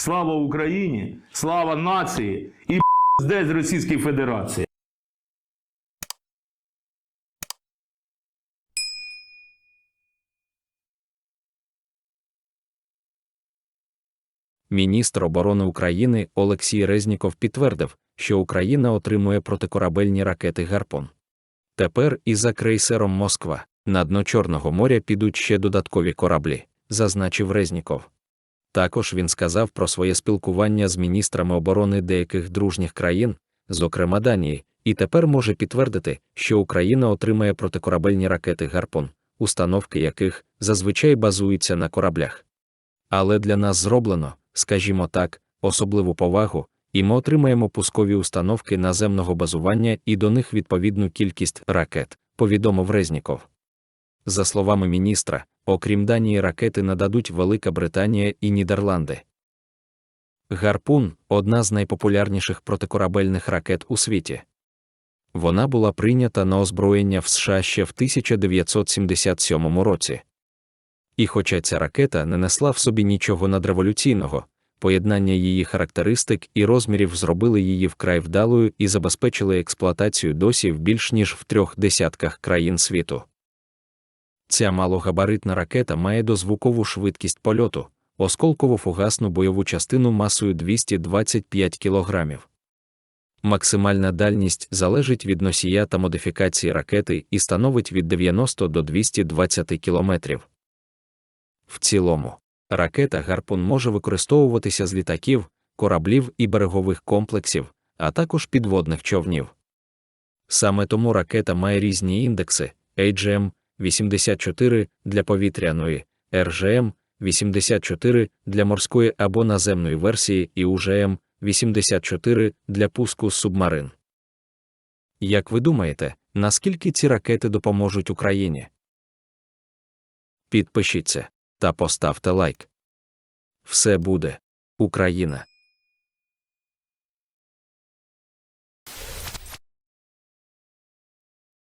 Слава Україні! Слава нації і з Російської Федерації! Міністр оборони України Олексій Резніков підтвердив, що Україна отримує протикорабельні ракети Гарпун. Тепер і за крейсером Москва на дно Чорного моря підуть ще додаткові кораблі, зазначив Резніков. Також він сказав про своє спілкування з міністрами оборони деяких дружніх країн, зокрема Данії, і тепер може підтвердити, що Україна отримає протикорабельні ракети Гарпун, установки яких зазвичай базуються на кораблях. Але для нас зроблено, скажімо так, особливу повагу, і ми отримаємо пускові установки наземного базування і до них відповідну кількість ракет, повідомив Резніков. За словами міністра, окрім Данії, ракети нададуть Велика Британія і Нідерланди. Гарпун одна з найпопулярніших протикорабельних ракет у світі. Вона була прийнята на озброєння в США ще в 1977 році. І хоча ця ракета не несла в собі нічого надреволюційного, поєднання її характеристик і розмірів зробили її вкрай вдалою і забезпечили експлуатацію досі в більш ніж в трьох десятках країн світу. Ця малогабаритна ракета має дозвукову швидкість польоту, осколково-фугасну бойову частину масою 225 кг. Максимальна дальність залежить від носія та модифікації ракети і становить від 90 до 220 км. В цілому, ракета Гарпун може використовуватися з літаків, кораблів і берегових комплексів, а також підводних човнів. Саме тому ракета має різні індекси AGM 84 для повітряної, RGM 84 для морської або наземної версії і UGM 84 для пуску субмарин. Як ви думаєте, наскільки ці ракети допоможуть Україні? Підпишіться та поставте лайк. Все буде Україна!